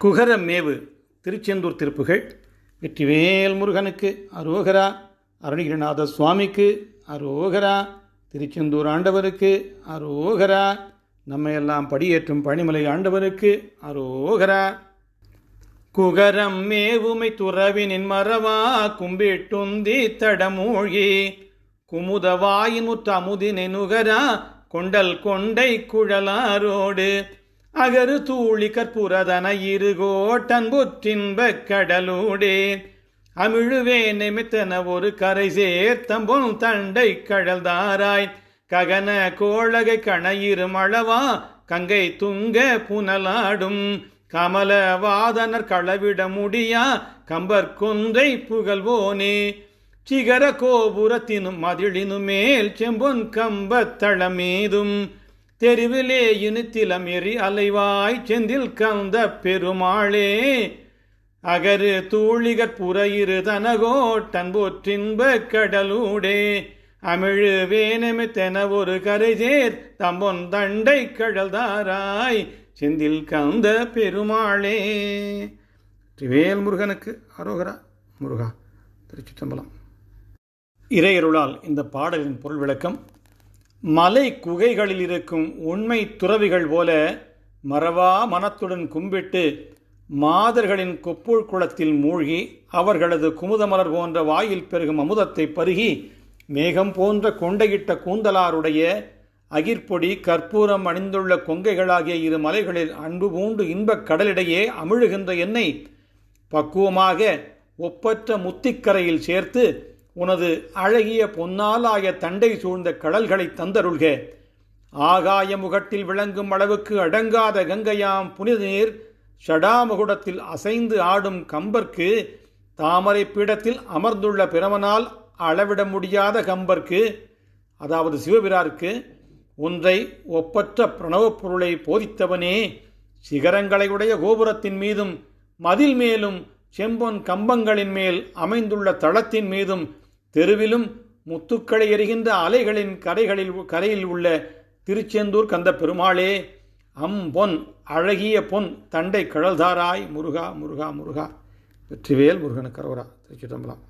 குகரமேவு திருச்செந்தூர் திருப்புகள் வெற்றிவேல் முருகனுக்கு அரோகரா அருணகிரிநாத சுவாமிக்கு அரோகரா திருச்செந்தூர் ஆண்டவருக்கு அரோகரா நம்மையெல்லாம் படியேற்றும் பணிமலை ஆண்டவருக்கு அரோகரா. குகரம் மேவுமை துறவினின் மறவா கும்பிட்டுந்தி தடமூழி குமுதவாயின் முற்ற நுகரா கொண்டல் கொண்டை குழலாரோடு. அகரு தூளி கற்பூரதன இருகோட்டன் புற்றின்பக் கடலூடே. அமிழுவே நிமித்தன ஒரு கரை சேர்த்தம்பொன் தண்டை கடல்தாராய் ககன கோழகை கணையிரு மழவா கங்கை துங்க புனலாடும். கமல வாதனர் களவிட முடியா கம்பர் கொன்றை புகழ்வோனே. சிகர கோபுரத்தினும் மதிழினு மேல் செம்பொன் கம்பத்தள மீதும் தெருவிலே இனித்திலம் எரி அலைவாய் செந்தில் கந்த பெருமாளே. அகரு தூளிகற் புறையிரு தனகோட்டன் போற்றின்ப கடலூடே. அமிழு வேனமித்தென ஒரு கரைசேர் தம்பொன் தண்டை கடல்தாராய் செந்தில் கந்த பெருமாளே. திவேல் முருகனுக்கு அரோகரா முருகா திருச்சிற்றம்பலம். இறையருளால் இந்த பாடலின் பொருள் விளக்கம் மலை குகைகளில் இருக்கும் உண்மை துறவிகள் போல மறவா மனத்துடன் கும்பிட்டு மாதர்களின் கொப்புள் குளத்தில் மூழ்கி அவர்களது குமுதமலர் போன்ற வாயில் பெருகும் அமுதத்தை பருகி மேகம் போன்ற கொண்டையிட்ட கூந்தலாருடைய அகிர்பொடி கற்பூரம் அணிந்துள்ள கொங்கைகளாகிய இரு மலைகளில் அன்பு பூண்டு இன்பக் கடலிடையே அமிழுகின்ற எண்ணெய் பக்குவமாக ஒப்பற்ற முத்திக்கரையில் சேர்த்து உனது அழகிய பொன்னாலாய தண்டை சூழ்ந்த கடல்களை தந்தருள்க. ஆகாய முகட்டில் விளங்கும் அளவுக்கு அடங்காத கங்கையாம் புனித நீர் ஷடாமுகுடத்தில் அசைந்து ஆடும் கம்பர்க்கு தாமரை பீடத்தில் அமர்ந்துள்ள பிரமனால் அளவிட முடியாத கம்பர்க்கு அதாவது சிவபிராருக்கு ஒன்றை ஒப்பற்ற பிரணவப் பொருளை போதித்தவனே. சிகரங்களை உடைய கோபுரத்தின் மீதும் மதில் மேலும் செம்பொன் கம்பங்களின் மேல் அமைந்துள்ள தளத்தின் மீதும் தெருவிலும் முத்துக்களை எரிகின்ற அலைகளின் கரைகளில் கரையில் உள்ள திருச்செந்தூர் கந்த பெருமாளே அம்பொன் அழகிய பொன் தண்டை கழல்தாராய் முருகா முருகா முருகா. வெற்றிவேல் முருகனுக்கு கரவரா திருச்சிதம்பலம்